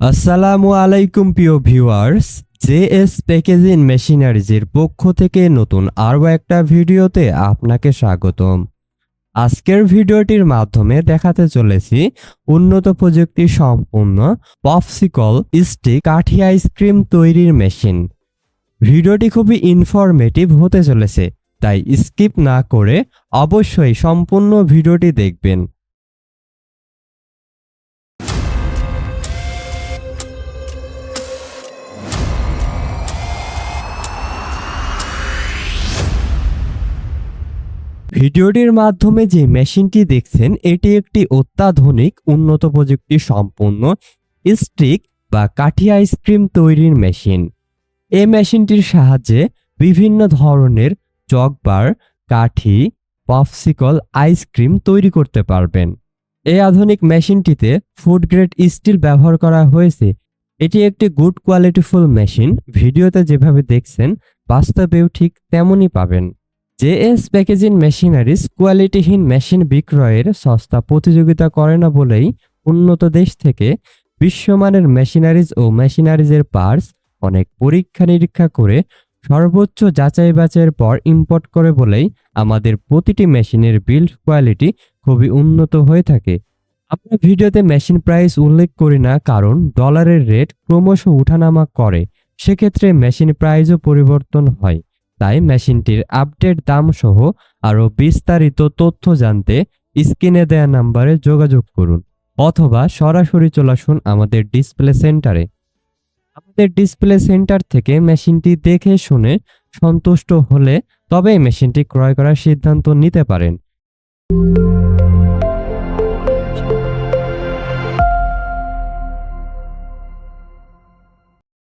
আসসালামু আলাইকুম, প্রিয় ভিউয়ার্স। জেএস প্যাকেজিং মেশিনারিজের পক্ষ থেকে নতুন আরও একটা ভিডিওতে আপনাকে স্বাগতম। আজকের ভিডিওটির মাধ্যমে দেখাতে চলেছি উন্নত প্রযুক্তি সম্পূর্ণ পপসিকল স্টিক কাঠি আইসক্রিম তৈরির মেশিন। ভিডিওটি খুবই ইনফরমেটিভ হতে চলেছে, তাই স্কিপ না করে অবশ্যই সম্পূর্ণ ভিডিওটি দেখবেন। ভিডিওটির মাধ্যমে যে মেশিনটি দেখছেন, এটি একটি অত্যাধুনিক, উন্নত প্রযুক্তি সম্পন্ন স্টিক বা কাঠি আইসক্রিম তৈরির মেশিন। এই মেশিনটির সাহায্যে বিভিন্ন ধরনের চকবার, কাঠি, পপসিকল আইসক্রিম তৈরি করতে পারবেন। এই আধুনিক মেশিনটিতে ফুড গ্রেড স্টিল ব্যবহার করা হয়েছে। এটি একটি গুড কোয়ালিটিফুল মেশিন। ভিডিওতে যেভাবে দেখছেন, বাস্তবেও ঠিক তেমনই পাবেন। জেএস প্যাকেজিং মেশিনারিজ কোয়ালিটিহীন মেশিন বিক্রয়ের সস্তা প্রতিযোগিতা করে না বলেই উন্নত দেশ থেকে বিশ্বমানের মেশিনারিজ ও মেশিনারিজের পার্টস অনেক পরীক্ষা নিরীক্ষা করে সর্বোচ্চ যাচাই বাছাইয়ের পর ইম্পোর্ট করে বলেই আমাদের প্রতিটি মেশিনের বিল্ড কোয়ালিটি খুবই উন্নত হয়ে থাকে। আমরা ভিডিওতে মেশিন প্রাইস উল্লেখ করি না কারণ ডলারের রেট ক্রমশ উঠানামা করে। সেক্ষেত্রে মেশিন প্রাইসও পরিবর্তন হয়। তাই মেশিনটির আপডেট দাম সহ আরও বিস্তারিত তথ্য জানতে স্ক্রিনে দেয়া নাম্বারে যোগাযোগ করুন অথবা সরাসরি চলে আসুন আমাদের ডিসপ্লে সেন্টারে। আমাদের ডিসপ্লে সেন্টার থেকে মেশিনটি দেখে শুনে সন্তুষ্ট হলে তবে মেশিনটি ক্রয় করার সিদ্ধান্ত নিতে পারেন।